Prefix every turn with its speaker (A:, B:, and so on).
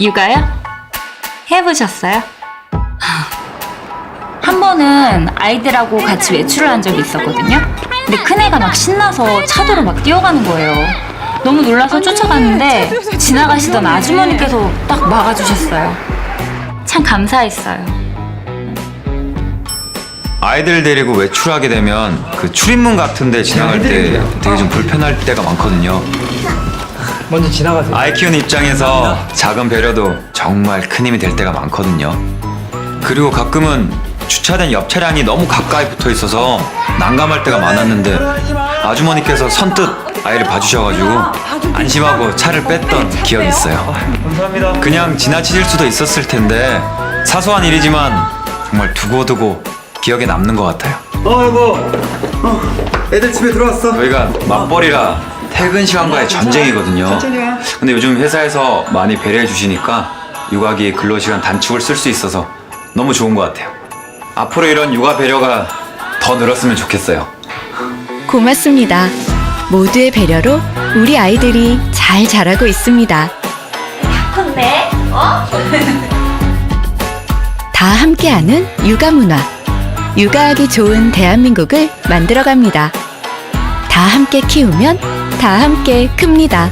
A: 육아요? 해보셨어요? 한 번은 아이들하고 같이 외출을 한 적이 있었거든요. 근데 큰애가 막 신나서 차도로 막 뛰어가는 거예요. 너무 놀라서 쫓아갔는데 지나가시던 아주머니께서 딱 막아주셨어요. 참 감사했어요.
B: 아이들 데리고 외출하게 되면 그 출입문 같은 데 지나갈 때 되게 좀 불편할 때가 많거든요.
C: 먼저 지나가세요.
B: 아이 키우는 입장에서 작은 배려도 정말 큰 힘이 될 때가 많거든요. 그리고 가끔은 주차된 옆 차량이 너무 가까이 붙어 있어서 난감할 때가 많았는데 아주머니께서 선뜻 아이를 봐주셔가지고 안심하고 차를 뺐던 기억이 있어요.
C: 감사합니다.
B: 그냥 지나치실 수도 있었을 텐데 사소한 일이지만 정말 두고두고 기억에 남는 것 같아요.
D: 어이구 어, 애들 집에 들어왔어
B: 저희가 맞벌이라 퇴근 시간과의 전쟁이거든요. 근데 요즘 회사에서 많이 배려해 주시니까 육아기 근로 시간 단축을 쓸 수 있어서 너무 좋은 것 같아요. 앞으로 이런 육아 배려가 더 늘었으면 좋겠어요.
E: 고맙습니다. 모두의 배려로 우리 아이들이 잘 자라고 있습니다.
A: 근데 어?
E: 다 함께하는 육아 문화. 육아하기 좋은 대한민국을 만들어갑니다. 다 함께 키우면 다 함께 큽니다.